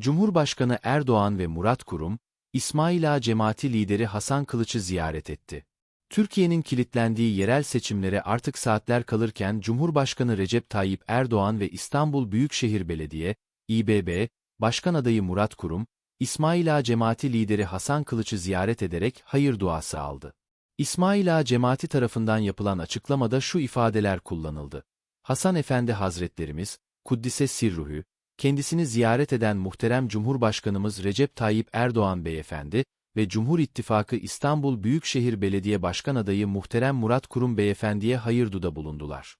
Cumhurbaşkanı Erdoğan ve Murat Kurum, İsmail Ağa cemaati lideri Hasan Kılıç'ı ziyaret etti. Türkiye'nin kilitlendiği yerel seçimlere artık saatler kalırken Cumhurbaşkanı Recep Tayyip Erdoğan ve İstanbul Büyükşehir Belediye, İBB, Başkan adayı Murat Kurum, İsmail Ağa cemaati lideri Hasan Kılıç'ı ziyaret ederek hayır duası aldı. İsmail Ağa cemaati tarafından yapılan açıklamada şu ifadeler kullanıldı. Hasan Efendi Hazretlerimiz, Kuddise Sirruhu, kendisini ziyaret eden muhterem Cumhurbaşkanımız Recep Tayyip Erdoğan Beyefendi ve Cumhur İttifakı İstanbul Büyükşehir Belediye Başkan adayı muhterem Murat Kurum Beyefendiye hayırduda bulundular.